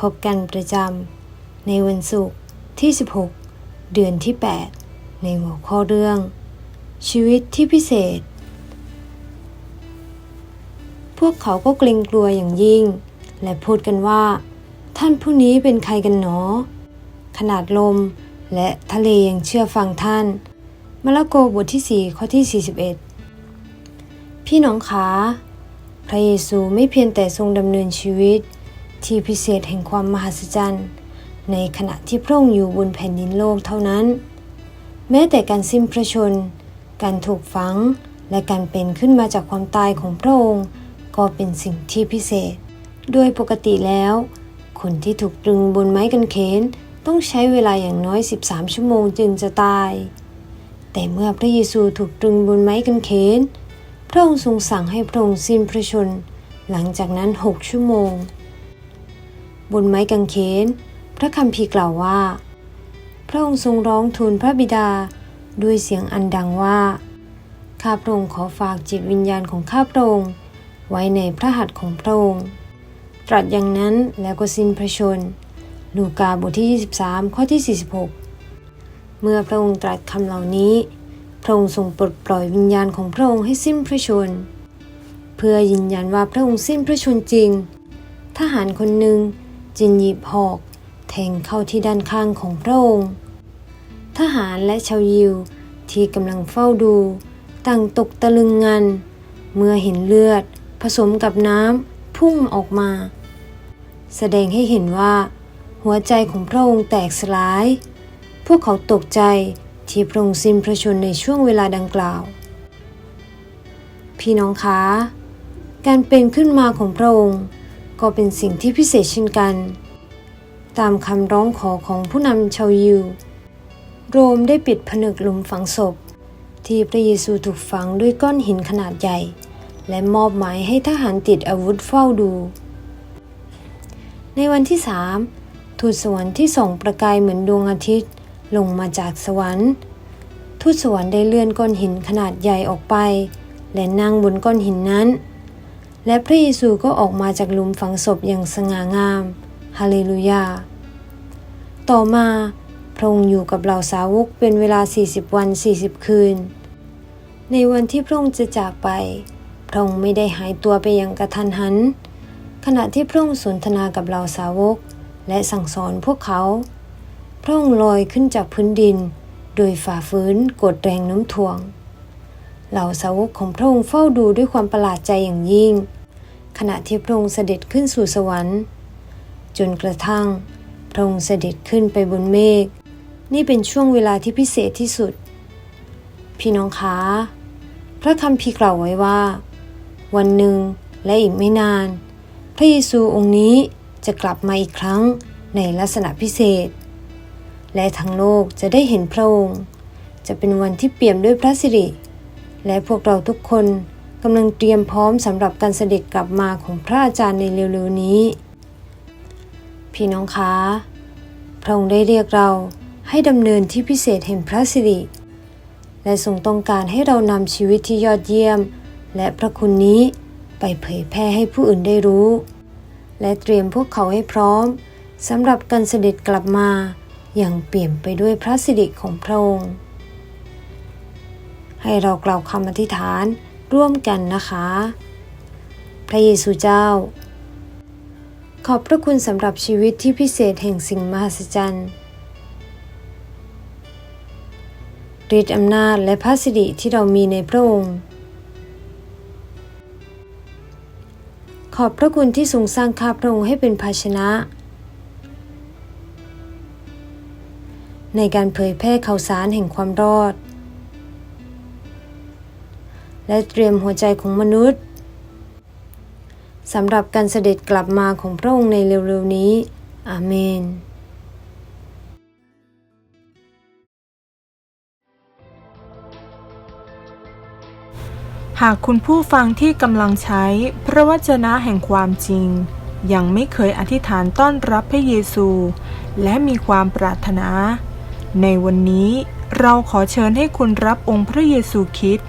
พบกันประจำในวันศุกร์ที่ 16 เดือนที่ 8 ในหัวข้อเรื่อง ชีวิตที่พิเศษ พวกเขาก็เกรงกลัวอย่างยิ่ง และพูดกันว่า ท่านผู้นี้เป็นใครกันหนอ ขนาดลมและทะเลยังเชื่อฟังท่าน มาระโกบทที่ 4 ข้อที่ 41 พี่น้องขาพระเยซูไม่เพียงแต่ทรงดำเนินชีวิต ที่พิเศษแห่งความมหัศจรรย์ ในขณะที่พระองค์อยู่บนแผ่นดินโลกเท่านั้น แม้แต่การสิ้นพระชนม์การถูกฝัง และการเป็นขึ้นมาจากความตายของพระองค์ ก็เป็นสิ่งที่พิเศษ โดยปกติแล้ว คนที่ถูกตรึงบนไม้กางเขนต้องใช้เวลาอย่างน้อย 13 ชั่วโมงจึงจะตาย แต่เมื่อพระเยซูถูกตรึงบนไม้กางเขน พระองค์ทรงสั่งให้พระองค์สิ้นพระชนม์หลังจากนั้นหกชั่วโมง บนไม้กางเขน พระคัมภีร์กล่าวว่า พระองค์ทรงร้องทูลพระบิดาด้วยเสียงอันดังว่า ข้าพระองค์ขอฝากจิตวิญญาณของข้าพระองค์ไว้ในพระหัตถ์ของพระองค์ ตรัสอย่างนั้นแล้วก็สิ้นพระชน ลูกาบทที่ 23 ข้อที่ 46 เมื่อพระองค์ตรัสคำเหล่านี้ พระองค์ทรงปลดปล่อยวิญญาณของพระองค์ให้สิ้นพระชน เพื่อยืนยันว่าพระองค์สิ้นพระชนจริง ทหารคนหนึ่ง จึงหยิบหอกแทงเข้าที่ด้านข้างของพระองค์ ทหารและชาวยิวที่กำลังเฝ้าดู ต่างตกตะลึงงัน เมื่อเห็นเลือดผสมกับน้ำพุ่งออกมา แสดงให้เห็นว่า หัวใจของพระองค์แตกสลาย พวกเขาตกใจที่พระองค์สิ้นพระชนในช่วงเวลาดังกล่าว พี่น้องคะ การเป็นขึ้นมาของพระองค์ ก็เป็นสิ่งที่พิเศษเช่นกัน ตามคำร้องขอของผู้นำชาวยิว โรมได้ปิดผนึกหลุมฝังศพ ที่พระเยซูถูกฝังด้วยก้อนหินขนาดใหญ่ และมอบหมายให้ทหารติดอาวุธเฝ้าดู ในวันที่สามทูตสวรรค์ที่ส่องประกายเหมือนดวงอาทิตย์ลงมาจากสวรรค์ ทูตสวรรค์ได้เลื่อนก้อนหินขนาดใหญ่ออกไป และนั่งบนก้อนหินนั้น และพระเยซูก็ออกมาจากหลุมฝังศพอย่างสง่างาม ฮาเลลูยา ต่อมาพระองค์อยู่กับเหล่าสาวกเป็นเวลา 40 วัน 40 คืน ในวันที่พระองค์จะจากไป พระองค์ไม่ได้หายตัวไปอย่างกระทันหัน ขณะที่พระองค์สนทนากับเหล่าสาวก และสั่งสอนพวกเขา พระองค์ลอยขึ้นจากพื้นดิน โดยฝ่าฝืนกดแรงน้มถ่วง เหล่าสาวกของพระองค์เฝ้าดูด้วยความประหลาดใจอย่างยิ่ง ขณะที่พระองค์เสด็จขึ้นสู่สวรรค์ จนกระทั่ง พระองค์เสด็จขึ้นไปบนเมฆนี่เป็นช่วงเวลาที่พิเศษที่สุด พี่น้องคะพระคัมภีร์กล่าวไว้ว่า วันหนึ่งและอีกไม่นาน พระเยซูองค์นี้จะกลับมาอีกครั้งในลักษณะพิเศษ และทั้งโลกจะได้เห็นพระองค์ จะเป็นวันที่เปี่ยมด้วยพระสิริ และพวกเราทุกคน กำลังเตรียมพร้อมสำหรับการเสด็จกลับมาของพระอาจารย์ในเร็วๆนี้ พี่น้องคะพระองค์ได้เรียกเราให้ดำเนินที่พิเศษแห่งพระสิริ และทรงต้องการให้เรานำชีวิตที่ยอดเยี่ยม และพระคุณนี้ไปเผยแพร่ให้ผู้อื่นได้รู้ และเตรียมพวกเขาให้พร้อมสำหรับการเสด็จกลับมาอย่างเปี่ยมไปด้วยพระสิริของพระองค์ ให้เรากล่าวคำอธิษฐาน ร่วมกันนะคะ พระเยซูเจ้า ขอบพระคุณสำหรับชีวิตที่พิเศษแห่งสิ่งมหัศจรรย์ฤทธิ์อำนาจและพระสิริที่เรามีในพระองค์ ขอบพระคุณที่ทรงสร้างข้าพระองค์ให้เป็นภาชนะ ในการเผยแพร่ข่าวสารแห่งความรอด และเตรียมหัวใจของมนุษย์สำหรับการเสด็จกลับมาของพระองค์ในเร็วๆนี้ อาเมนหากคุณผู้ฟังที่กำลังใช้พระวจนะแห่งความจริง ยังไม่เคยอธิษฐานต้อนรับพระเยซู และมีความปรารถนา ในวันนี้เราขอเชิญให้คุณรับองค์พระเยซูคริสต์